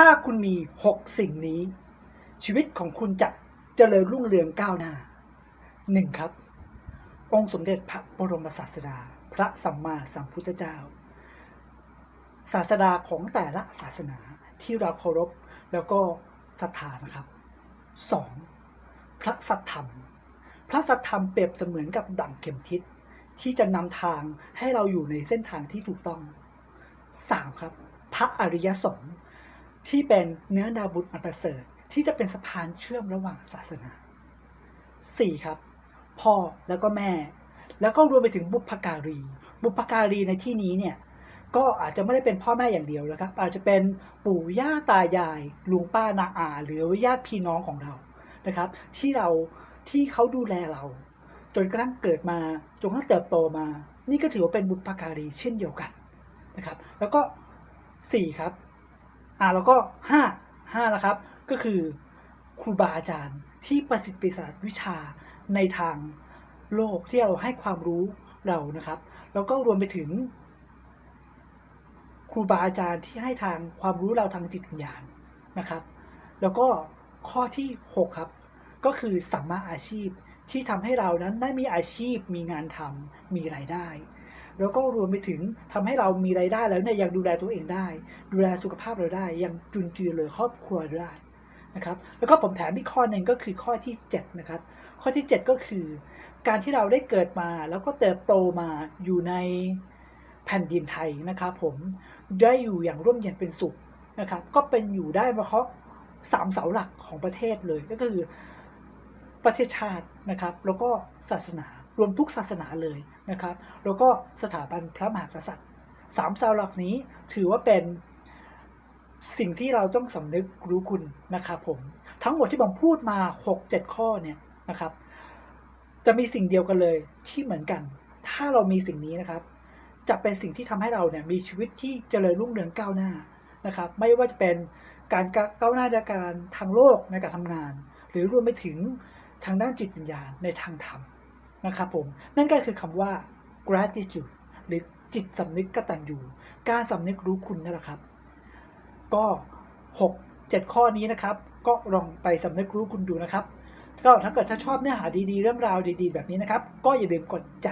ถ้าคุณมี 6 สิ่งนี้ ชีวิตของคุณจะเจริญรุ่งเรืองก้าวหน้า 1. ครับ องค์สมเด็จพระบรมศาสดา พระสัมมาสัมพุทธเจ้า ศาสดาของแต่ละศาสนาที่เราเคารพแล้วก็ศรัทธานะครับ 2. พระสัทธรรม พระสัทธรรมเปรียบเสมือนกับดั่งเข็มทิศที่จะนำทางให้เราอยู่ในเส้นทางที่ถูกต้อง 3. ครับ พระอริยสงฆ์ ที่เป็นเนื้อนาบุญอันประเสริฐที่จะเป็นสะพานเชื่อมระหว่างศาสนา 4. ครับ พ่อแล้วก็แม่ แล้วก็รวมไปถึงบุพการี บุพการีในที่นี้เนี่ยก็อาจจะไม่ได้เป็นพ่อแม่อย่างเดียวนะครับ อาจจะเป็นปู่ย่าตายายลุงป้านาอา หรือญาติพี่น้องของเรานะครับ ที่เราที่เขาดูแลเรา จนกระทั่งเกิดมาจนกระทั่งเติบโตมา นี่ก็ถือว่าเป็นบุพการีเช่นเดียวกันนะครับ แล้วก็ 4 ครับ อ่าแล้วก็5 5นะครับ ก็คือครูบาอาจารย์ที่ประสิทธิ์ประสาวิชาในทางโลกที่เราให้ความรู้เรานะครับ แล้วก็รวมไปถึง ครูบาอาจารย์ที่ให้ทางความรู้เราทางจิตวิญญาณนะครับ แล้วก็ข้อที่ 6 ครับ ก็คือสัมมาอาชีพที่ทำให้เรานั้นได้มีอาชีพมีงานทำมีรายได้ แล้วก็รวมไปถึงทำให้เรามีรายได้แล้วเนี่ยยังดูแลตัวเองได้ ดูแลสุขภาพเราได้ ยังจุนเจือเลยครอบครัวได้นะครับแล้วก็ผมแถมอีกข้อหนึ่งก็คือข้อที่7นะครับข้อที่ 7 ก็คือ การที่เราได้เกิดมาแล้วก็เติบโตมาอยู่ในแผ่นดินไทยนะครับผมได้อยู่อย่างร่มเย็นเป็นสุขนะครับก็เป็นอยู่ได้เพราะสามเสาหลักของประเทศเลยก็คือประเทศชาตินะครับ แล้วก็ศาสนา รวมทุกศาสนาเลยนะครับ แล้วก็สถาบันพระมหากษัตริย์สามเสาหลักนี้ถือว่าเป็นสิ่งที่เราต้องสำนึกรู้คุณนะครับผม ทั้งหมดที่ผมพูดมา 6-7 ข้อเนี่ยนะครับ จะมีสิ่งเดียวกันเลยที่เหมือนกัน ถ้าเรามีสิ่งนี้นะครับ จะเป็นสิ่งที่ทำให้เราเนี่ยมีชีวิตที่เจริญรุ่งเรืองก้าวหน้านะครับ ไม่ว่าจะเป็นการก้าวหน้าในการทางโลกในการทำงาน หรือรวมไปถึงทางด้านจิตวิญญาณในทางธรรม นะครับผม นั่นก็คือคำว่า gratitude หรือจิตสำนึกกตัญญูการสำนึกรู้คุณนั่นแหละครับ ก็ 6 7 ข้อนี้นะครับ ก็ลองไปสำนึกรู้คุณดูนะครับก็ถ้าเกิดถ้าชอบเนื้อหาดีๆ เรื่องราวดีๆ แบบนี้นะครับ ก็อย่าลืมกดใจ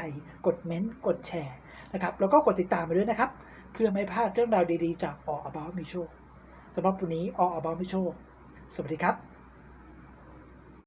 กดเม้นต์กดแชร์นะครับ แล้วก็กดติดตามไปด้วยนะครับ เพื่อไม่พลาดเรื่องราวดีๆ จากออ about มีโชคสำหรับวันนี้ออ about มีโชคสวัสดีครับ